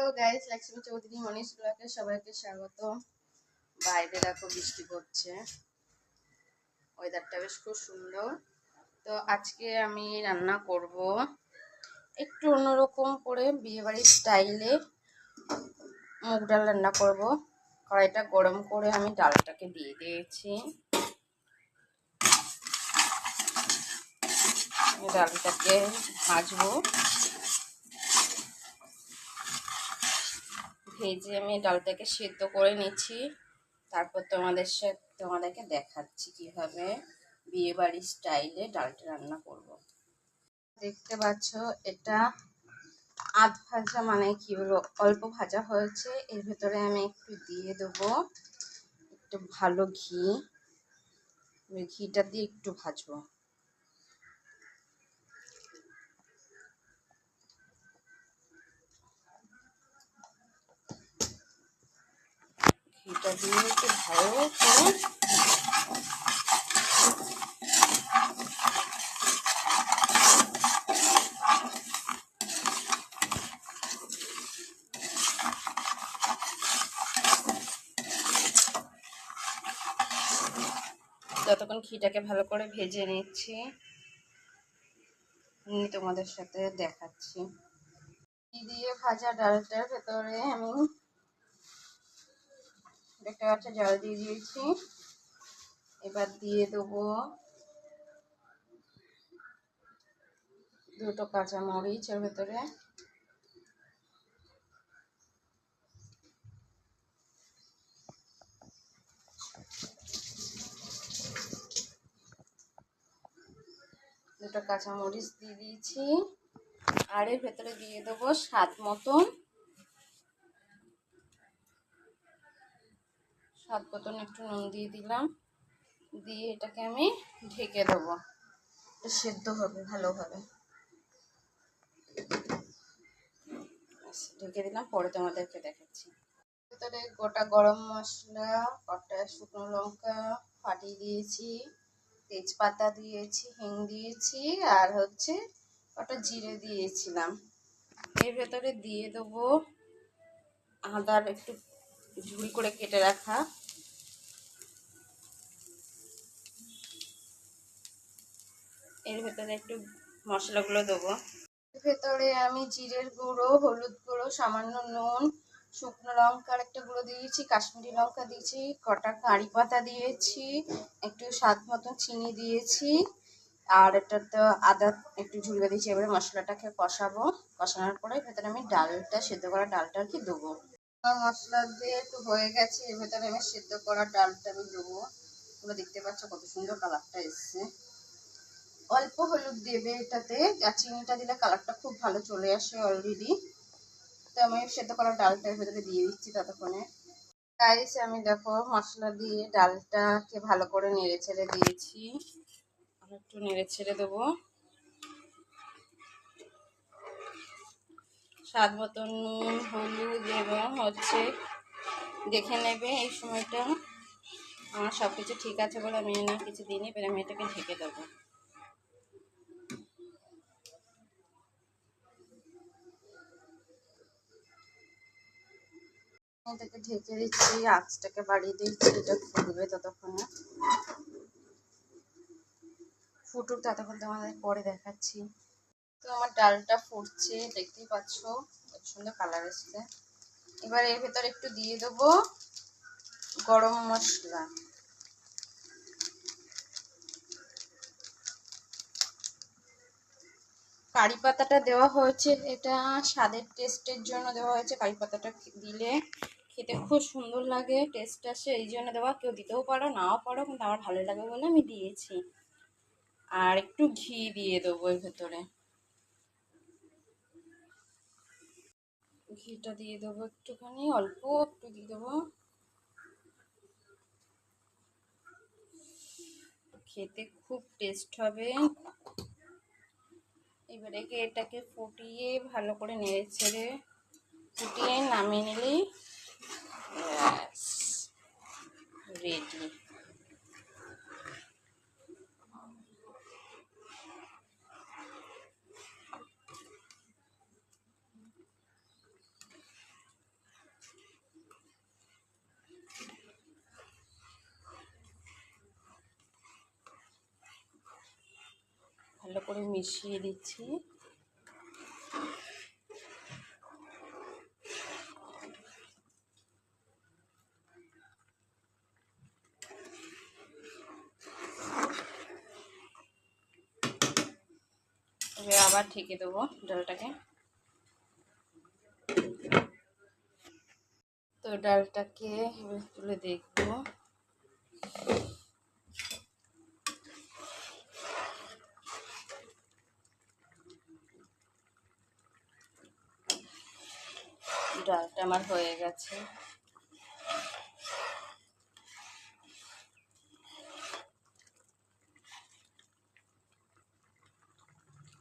Hello guys Lakshmi Chowdhury Manish ব্লকে সবাইকে স্বাগত। বাইরে দেখো বৃষ্টি পড়ছে। ওয়েদারটা বেশ খুব সুন্দর। তো আজকে আমি রান্না করব একটু অন্যরকম করে বিয়েবাড়ির স্টাইলে মুগ ডাল রান্না করব। কড়াইটা গরম করে আমি ডালটাকে দিয়ে দিয়েছি। ডালটাকে ভাজবো। ভেজে আমি ডালটাকে সেদ্ধ করে নিচ্ছি। তারপর তোমাদের সাথে তোমাদেরকে দেখাচ্ছি কীভাবে বিয়ে বাড়ির স্টাইলে ডালটা রান্না করব। দেখতে পাচ্ছ, এটা আধ ভাজা মানে কি বলব, অল্প ভাজা হয়েছে। এর ভেতরে আমি একটু দিয়ে দেবো একটু ভালো ঘি। ঘিটা দিয়ে একটু ভাজবো। ঘিটা একটু ভালো করে যতক্ষণ ঘিটাকে ভালো করে ভেজে নিচ্ছি তোমাদের সাথে দেখাচ্ছি। দিয়ে ভাজা ডালটার ভেতরে আমি দেখতে পাচ্ছ, জল দিয়ে দিয়েছি। এবার দিয়ে দেবো দুটো কাঁচা মরিচ এর ভেতরে। দুটো কাঁচা মরিচ দিয়ে দিয়েছি। আর এর ভেতরে দিয়ে দেবো স্বাদ মতন স্বাদ মতন একটু নুন দিয়ে দিলাম। দিয়ে এটাকে আমি ঢেকে দেবো। সেদ্ধ হবে ভালোভাবে ঢেকে দিলাম, পরে তোমাদেরকে দেখাচ্ছি। ভেতরে গোটা গরম মশলা, কটা শুকনো লঙ্কা ফাটিয়ে দিয়েছি, তেজপাতা দিয়েছি, হিং দিয়েছি, আর হচ্ছে কটা জিরে দিয়েছিলাম। এর ভেতরে দিয়ে দেবো আদার একটু ঝুড়ি করে কেটে রাখা এর ভেতরে একটু মশলাগুলো দেবো। ভেতরে আমি জিরের গুঁড়ো, হলুদ গুঁড়ো, সামান্য নুন, শুকনো লঙ্কার একটা গুঁড়ো দিয়েছি, কাশ্মীরি লঙ্কা দিয়েছি, কটা কারি পাতা দিয়েছি, একটু স্বাদ মতন চিনি দিয়েছি, আর এটা তো আদা একটু ঝুলিয়ে দিয়েছি, এবারে মশলাটাকে কষাবো। কষানোর পরে ভেতরে আমি ডালটা, সেদ্ধ করা ডালটা আর কি দেবো? মশলা দিয়ে একটু হয়ে গেছে, এর ভেতরে আমি সেদ্ধ করা ডালটা আমি দেবো। তোমরা দেখতে পাচ্ছ কত সুন্দর কালারটা এসছে। অল্প হলুদ দেবে এটাতে আর চিনিটা দিলে কালারটা খুব ভালো চলে আসে অলরেডি তো আমি সেদ্ধ করা ডালটার ভেতরে দিয়ে দিচ্ছি ততক্ষণে। গাইস আমি দেখো মশলা দিয়ে ডালটাকে ভালো করে নেড়ে ছেড়ে দিয়েছি। আর একটু নেড়ে ছেড়ে দেবো। স্বাদ মতো নুন, হলুদ এবং হচ্ছে দেখে নেবে এই সময়টা। আমার সব কিছু ঠিক আছে বলে আমি না কিছু দিইনি এবার আমি এটাকে ঢেকে দেবো। এটাকে ঢেকে দিচ্ছি, আঁচটাকে বাড়িয়ে দিচ্ছি, এটা ফুটবে ততক্ষণে। ফুটুক ততক্ষণ তোমাদের পরে দেখাচ্ছি। তো আমার ডালটা ফুটছে, দেখতেই পাচ্ছ কত সুন্দর কালার এসছে। এবার এর ভেতরে একটু দিয়ে দেবো গরম মশলা। কারি পাতাটা দেওয়া হয়েছে, এটা স্বাদের টেস্টের জন্য দেওয়া হয়েছে। কারি পাতাটা দিলে খেতে খুব সুন্দর লাগে টেস্ট আসে, এই জন্য দেওয়া কেউ দিতেও পারো, নাও পারো, কিন্তু আমার ভালো লাগে বলে আমি দিয়েছি। আর একটু ঘি দিয়ে দেবো এর ভেতরে। ঘিটা দিয়ে দেবো একটুখানি, অল্প একটু দিয়ে দেবো। খেতে খুব টেস্ট হবে। এবারে এটাকে ফুটিয়ে ভালো করে নেড়ে ছেড়ে ফুটিয়ে নামিয়ে নিলেই ব্যাস রেডি ভালো করে মিশিয়ে দিচ্ছি। আবার ঠেকে দেবো ডালটাকে। তো ডালটাকে তুলে দেখব। ডালটা আমার হয়ে গেছে।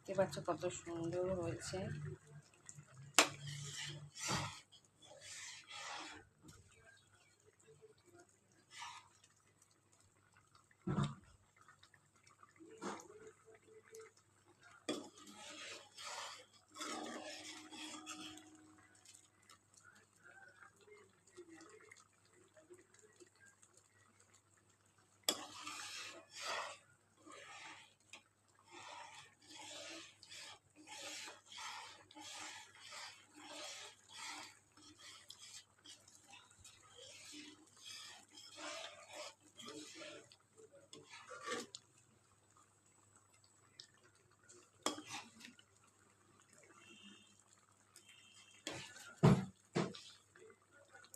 দেখতে পাচ্ছ কত সুন্দর হয়েছে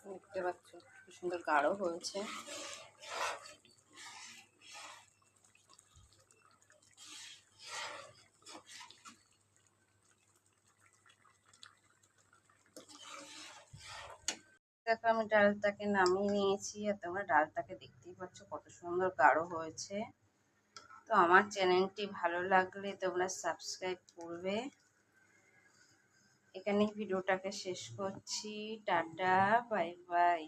দেখতে পাচ্ছ, কি সুন্দর গাঢ় হয়েছে। দেখো, আমি ডালটাকে নামিয়ে নিয়েছি, আর তোমরা ডালটাকে দেখতেই পাচ্ছ কত সুন্দর গাঢ় হয়েছে। তো আমার চ্যানেলটি ভালো লাগলে তোমরা সাবস্ক্রাইব করবে। এখানেই ভিডিওটাকে শেষ করছি টাটা বাই বাই।